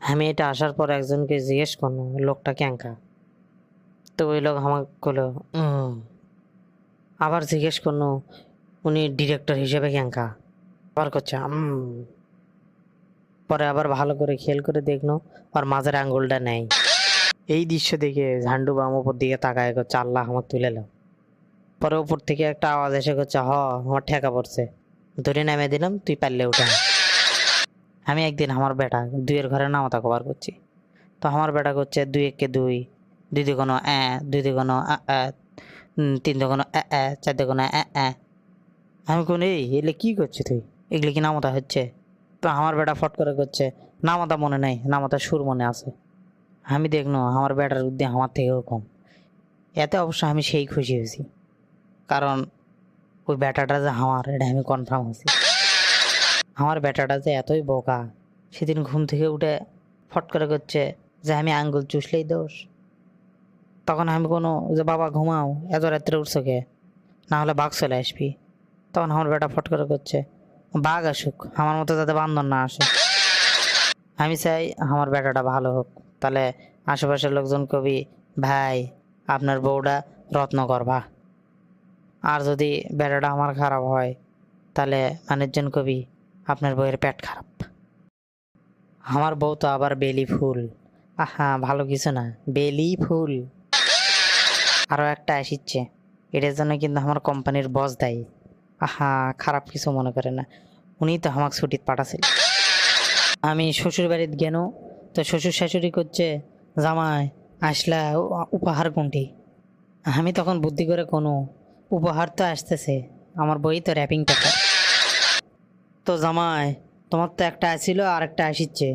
আমি এটা আসার পর একজনকে জিজ্ঞেস করল, লোকটা ক্যাঙ্কা তো ওই লোক আমাকে বলল। আবার জিজ্ঞেস করল, উনি ডিরেক্টর হিসেবে ক্যাঙ্কা আবার করছে পরে আবার ভালো করে খেয়াল করে দেখল, আর মাঝের আঙ্গুলটা নেই। এই দৃশ্য দেখে ঝান্ডু বাম উপর দিকে তাকায় করছে, আল্লাহ আমার তুলে নাও পরে ওপর থেকে একটা আওয়াজ এসে করছে, হ, আমার ঠেকা পড়ছে। ধরে নামে দিলাম, তুই পারলে উঠা। আমি একদিন আমার বেটা দুইয়ের ঘরে নামতা কভার করছি। তো আমার বেটা করছে দুই একে দুই দুই দুগুণ এ দুই আ, উম, তিন দুগুণ এ এ চার দুগুণ এ এ। আমি কোন এই এলে কী করছিস তুই? এগুলি কি নামতা হচ্ছে? তো আমার বেটা ফট করে করছে নামতা মনে নেই নামতা সুর মনে আছে। আমি দেখনো আমার বেটার উদ্দে আমার থেকেও কম। এতে অবশ্য আমি সেই খুশি হয়েছি। কারণ ওই ব্যাটাটা যে আমার এটা আমি কনফার্ম হয়েছি। আমার ব্যাটাটা যে এতই বোকা, সেদিন ঘুম থেকে উঠে ফট করে করছে যে আমি আঙ্গুল চুষলেই দোষ। তখন আমি কোনো যে, বাবা, ঘুমাও, এত রাত্রে উঠছো কে? না হলে বাঘ চলে আসবি। তখন আমার বেটা ফট করে করছে, বাঘ আসুক, আমার মতো যাতে বান্দর না আসে। আমি চাই আমার বেটাটা ভালো হোক। তাহলে আশেপাশের লোকজন কবি, ভাই, আপনার বউটা রত্ন করবা। আর যদি বেটাটা আমার খারাপ হয়, তাহলে মানুষজন কবি আপনার বউয়ের পেট খারাপ। আমার বউ তো আবার বেলি ফুল। আহা, ভালো কিছু না, বেলি ফুল। আরও একটা আসিচ্ছে। এটার জন্য কিন্তু আমার কোম্পানির বস দায়ী। আহা, খারাপ কিছু মনে করে না। উনি তো আমাকে ছুটিতে পাঠাছিল আমি শ্বশুর বাড়িতে গেল তো শ্বশুর শাশুড়ি করছে, জামাই, আসলা উপহার কোনটি? আমি তখন বুদ্ধি করে কোনো, উপহার তো আসতেছে। আমার বই তো র্যাপিং পেপার তো জামাই, তোমার তো একটা আসিল আর একটা আসিচ্ছে।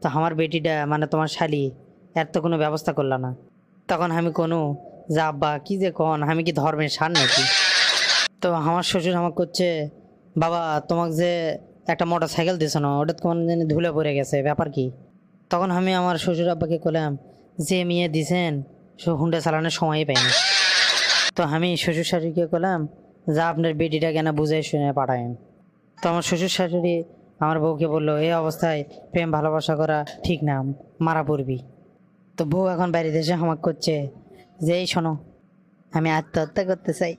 তো আমার বেটিটা মানে তোমার শালি, এর তো কোনো ব্যবস্থা করলা না। তখন আমি কোনো, যা আব্বা, কী যে কন, আমি কি ধর্মের সার নাকি? তো আমার শ্বশুর আমাকে করছে, বাবা, তোমাকে যে একটা মোটর সাইকেল দিছ না, ওটা কোনো জানি ধুলে পড়ে গেছে, ব্যাপার কি? তখন আমি আমার শ্বশুর আব্বাকে কলাম যে মেয়ে দিছেন, সে হুন্ডা চালানোর সময়ই পাইনি তো আমি শ্বশুর শাশুড়িকে কলাম যা আপনার বেটিটা কেন বুঝাই শুনে পাঠায়েন। তো আমার শ্বশুর শাশুড়ি আমার বউকে বলল, এই অবস্থায় প্রেম, ভালোবাসা করা ঠিক না, মারা পড়বি। তো বউ এখন বাইরে দেশে হামাক করছে, যে, এই শোনো, আমি আত্মহত্যা করতে চাই।